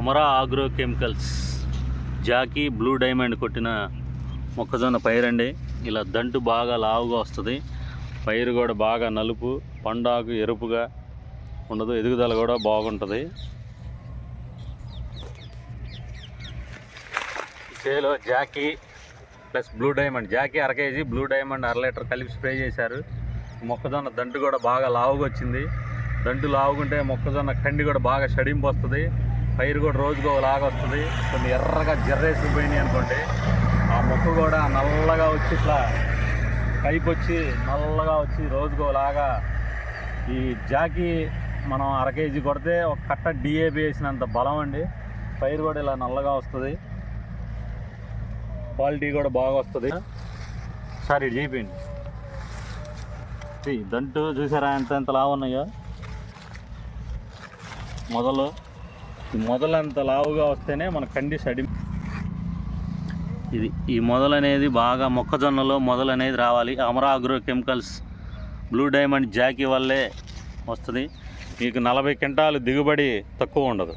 Amara agro chemicals Jackie blue diamond కొట్టిన మొక్కజొన్న పైరండి. ఇలా దంటు బాగా లావుగా వస్తుంది. పైరు కూడా బాగా నలుపు పండాకు ఎరుపుగా ఉండదు. ఎదుగుదల కూడా బాగుంటుంది. చేలో Jackie plus blue diamond. Jackie అర కేజీ బ్లూ డైమండ్ అర లీటర్ కలిపి స్ప్రే చేశారు. మొక్కజొన్న దంటు కూడా బాగా లావుగా వచ్చింది. దంటు లావుగుంటే మొక్కజొన్న కండి కూడా బాగా షడింపు వస్తుంది పైరు కూడా రోజుకో లాగా వస్తుంది. కొన్ని ఎర్రగా జర్రేసిపోయినాయి అనుకోండి. ఆ ముక్కు కూడా నల్లగా వచ్చి ఇట్లా పైపు వచ్చి నల్లగా వచ్చి రోజుకో లాగా ఈ జాకీ మనం అర కేజీ కొడితే ఒక కట్ట డిఏబి వేసినంత బలం అండి. పైరు కూడా ఇలా నల్లగా వస్తుంది. క్వాలిటీ కూడా బాగా వస్తుంది. సార్ ఇది చేయండి దంటు చూసారా ఎంత ఎంత లావు ఉన్నాయో? మొదలు. ఈ మొదలు అంత లావుగా వస్తేనే మన కండి సడి ఇది ఈ మొదలు అనేది బాగా మొక్కజొన్నలో మొదలు అనేది రావాలి. Amara agro chemicals blue diamond Jackie వల్లే వస్తుంది. మీకు నలభై క్వింటాలు దిగుబడి తక్కువ ఉండదు.